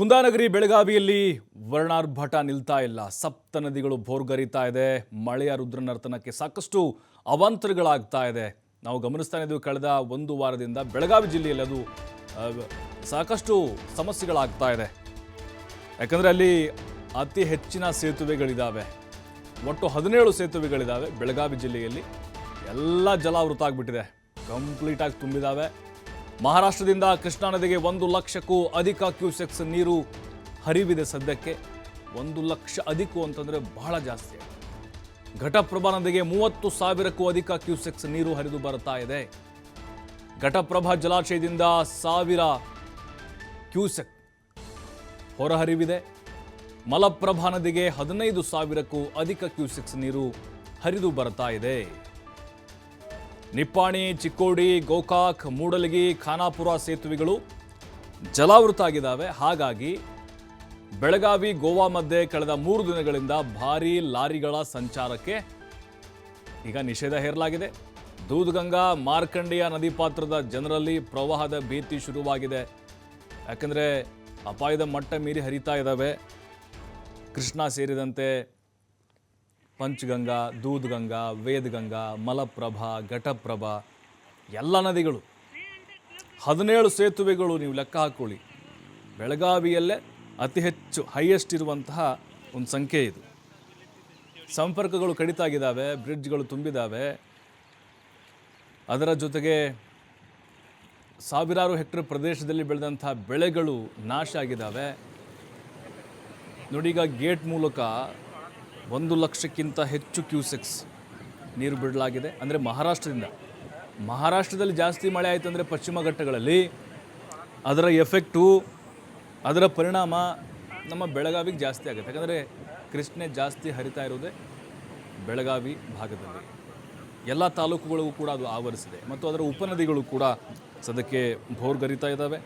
ಕುಂದಾನಗರಿ ಬೆಳಗಾವಿಯಲ್ಲಿ ವರ್ಣಾರ್ಭಟ ನಿಲ್ತಾ ಇಲ್ಲ. ಸಪ್ತ ನದಿಗಳು ಭೋರ್ಗರಿತಾ ಇದೆ. ಮಳೆಯ ರುದ್ರನರ್ತನಕ್ಕೆ ಸಾಕಷ್ಟು ಅವಾಂತರಗಳಾಗ್ತಾ ಇದೆ. ನಾವು ಗಮನಿಸ್ತಾ ಇದ್ದೀವಿ ಕಳೆದ ಒಂದು ವಾರದಿಂದ ಬೆಳಗಾವಿ ಜಿಲ್ಲೆಯಲ್ಲಿ ಅದು ಸಾಕಷ್ಟು ಸಮಸ್ಯೆಗಳಾಗ್ತಾ ಇದೆ. ಯಾಕಂದರೆ ಅಲ್ಲಿ ಅತಿ ಹೆಚ್ಚಿನ ಸೇತುವೆಗಳಿದ್ದಾವೆ ಒಟ್ಟು ಹದಿನೇಳು ಸೇತುವೆಗಳಿದ್ದಾವೆ ಬೆಳಗಾವಿ ಜಿಲ್ಲೆಯಲ್ಲಿ. ಎಲ್ಲ ಜಲಾವೃತ ಆಗಿಬಿಟ್ಟಿದೆ. ಕಂಪ್ಲೀಟಾಗಿ ತುಂಬಿದಾವೆ. ಮಹಾರಾಷ್ಟ್ರದಿಂದ ಕೃಷ್ಣಾ ನದಿಗೆ ಒಂದು ಲಕ್ಷಕ್ಕೂ ಅಧಿಕ ಕ್ಯೂಸೆಕ್ಸ್ ನೀರು ಹರಿವಿದೆ ಸದ್ಯಕ್ಕೆ. ಒಂದು ಲಕ್ಷ ಅಧಿಕು ಅಂತಂದರೆ ಬಹಳ ಜಾಸ್ತಿ ಘಟಪ್ರಭಾ ನದಿಗೆ ಮೂವತ್ತು ಸಾವಿರಕ್ಕೂ ಅಧಿಕ ಕ್ಯೂಸೆಕ್ಸ್ ನೀರು ಹರಿದು ಬರ್ತಾ ಇದೆ. ಘಟಪ್ರಭಾ ಜಲಾಶಯದಿಂದ ಸಾವಿರ ಕ್ಯೂಸೆಕ್ ಹೊರಹರಿವಿದೆ. ಮಲಪ್ರಭಾ ನದಿಗೆ ಹದಿನೈದು ಸಾವಿರಕ್ಕೂ ಅಧಿಕ ಕ್ಯೂಸೆಕ್ಸ್ ನೀರು ಹರಿದು ಬರ್ತಾ ಇದೆ. ನಿಪ್ಪಾಣಿ, ಚಿಕ್ಕೋಡಿ, ಗೋಕಾಕ್, ಮೂಡಲಗಿ, ಖಾನಾಪುರ ಸೇತುವೆಗಳು ಜಲಾವೃತ ಆಗಿದ್ದಾವೆ ಹಾಗಾಗಿ ಬೆಳಗಾವಿ, ಗೋವಾ ಮಧ್ಯೆ ಕಳೆದ ಮೂರು ದಿನಗಳಿಂದ ಭಾರೀ ಲಾರಿಗಳ ಸಂಚಾರಕ್ಕೆ ಈಗ ನಿಷೇಧ ಹೇರಲಾಗಿದೆ. ದೂದ್ಗಂಗಾ, ಮಾರ್ಕಂಡೆಯ ನದಿ ಪಾತ್ರದ ಜನರಲ್ಲಿ ಪ್ರವಾಹದ ಭೀತಿ ಶುರುವಾಗಿದೆ. ಯಾಕಂದರೆ ಅಪಾಯದ ಮಟ್ಟ ಮೀರಿ ಹರಿತಾ ಇದ್ದಾವೆ ಕೃಷ್ಣ ಸೇರಿದಂತೆ ಪಂಚಗಂಗಾ, ದೂದ್ಗಂಗಾ, ವೇದಗಂಗಾ, ಮಲಪ್ರಭಾ, ಘಟಪ್ರಭಾ, ಎಲ್ಲ ನದಿಗಳು. ಹದಿನೇಳು ಸೇತುವೆಗಳು ನೀವು ಲೆಕ್ಕ ಹಾಕೊಳ್ಳಿ. ಬೆಳಗಾವಿಯಲ್ಲೇ ಅತಿ ಹೆಚ್ಚು ಹೈಯೆಸ್ಟ್ ಇರುವಂತಹ ಒಂದು ಸಂಖ್ಯೆ ಇದು. ಸಂಪರ್ಕಗಳು ಕಡಿತಾಗಿದ್ದಾವೆ ಬ್ರಿಡ್ಜ್ಗಳು ತುಂಬಿದ್ದಾವೆ ಅದರ ಜೊತೆಗೆ ಸಾವಿರಾರು ಹೆಕ್ಟರ್ ಪ್ರದೇಶದಲ್ಲಿ ಬೆಳೆದಂಥ ಬೆಳೆಗಳು ನಾಶ ಆಗಿದ್ದಾವೆ ನೋಡಿ ಈಗ ಗೇಟ್ ಮೂಲಕ ಒಂದು ಲಕ್ಷಕ್ಕಿಂತ ಹೆಚ್ಚು ಕ್ಯೂಸೆಕ್ಸ್ ನೀರು ಬಿಡಲಾಗಿದೆ. ಅಂದರೆ ಮಹಾರಾಷ್ಟ್ರದಿಂದ. ಮಹಾರಾಷ್ಟ್ರದಲ್ಲಿ ಜಾಸ್ತಿ ಮಳೆ ಆಯಿತು ಅಂದರೆ ಪಶ್ಚಿಮ ಘಟ್ಟಗಳಲ್ಲಿ ಅದರ ಎಫೆಕ್ಟು, ಅದರ ಪರಿಣಾಮ ನಮ್ಮ ಬೆಳಗಾವಿಗೆ ಜಾಸ್ತಿ ಆಗುತ್ತೆ. ಯಾಕಂದರೆ ಕೃಷ್ಣೆ ಜಾಸ್ತಿ ಹರಿತಾ ಇರೋದೇ ಬೆಳಗಾವಿ ಭಾಗದಲ್ಲಿ. ಎಲ್ಲ ತಾಲೂಕುಗಳಿಗೂ ಕೂಡ ಅದು ಆವರಿಸಿದೆ. ಮತ್ತು ಅದರ ಉಪನದಿಗಳು ಕೂಡ ಸದ್ಯಕ್ಕೆ ಭೋರ್ಗರಿತಾ ಇದ್ದಾವೆ.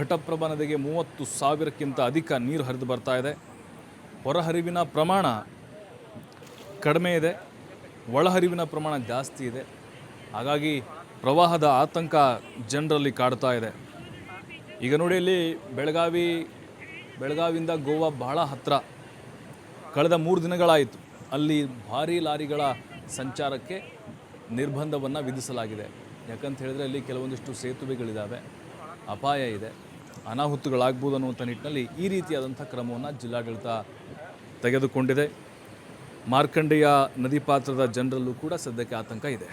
ಘಟಪ್ರಭಾ ನದಿಗೆ ಮೂವತ್ತು ಸಾವಿರಕ್ಕಿಂತ ಅಧಿಕ ನೀರು ಹರಿದು ಬರ್ತಾ ಇದೆ. ಹೊರಹರಿವಿನ ಪ್ರಮಾಣ ಕಡಿಮೆ ಇದೆ, ಒಳಹರಿವಿನ ಪ್ರಮಾಣ ಜಾಸ್ತಿ ಇದೆ. ಹಾಗಾಗಿ ಪ್ರವಾಹದ ಆತಂಕ ಜನರಲ್ಲಿ ಕಾಡ್ತಾ ಇದೆ. ಈಗ ನೋಡಿ ಇಲ್ಲಿ ಬೆಳಗಾವಿ, ಬೆಳಗಾವಿಯಿಂದ ಗೋವಾ ಬಹಳ ಹತ್ತಿರ ಕಳೆದ ಮೂರು ದಿನಗಳಾಯಿತು ಅಲ್ಲಿ ಭಾರೀ ಲಾರಿಗಳ ಸಂಚಾರಕ್ಕೆ ನಿರ್ಬಂಧವನ್ನು ವಿಧಿಸಲಾಗಿದೆ. ಯಾಕಂತ ಹೇಳಿದ್ರೆ ಅಲ್ಲಿ ಕೆಲವೊಂದಿಷ್ಟು ಸೇತುವೆಗಳಿದ್ದಾವೆ ಅಪಾಯ ಇದೆ. ಅನಾಹುತಗಳಾಗ್ಬೋದು ಅನ್ನುವಂಥ ನಿಟ್ಟಿನಲ್ಲಿ ಈ ರೀತಿಯಾದಂಥ ಕ್ರಮವನ್ನು ಜಿಲ್ಲಾಡಳಿತ ತೆಗೆದುಕೊಂಡಿದೆ. ಮಾರ್ಕಂಡೆಯ ನದಿ ಪಾತ್ರದ ಜನರಲ್ಲೂ ಕೂಡ ಸದ್ಯಕ್ಕೆ ಆತಂಕ ಇದೆ.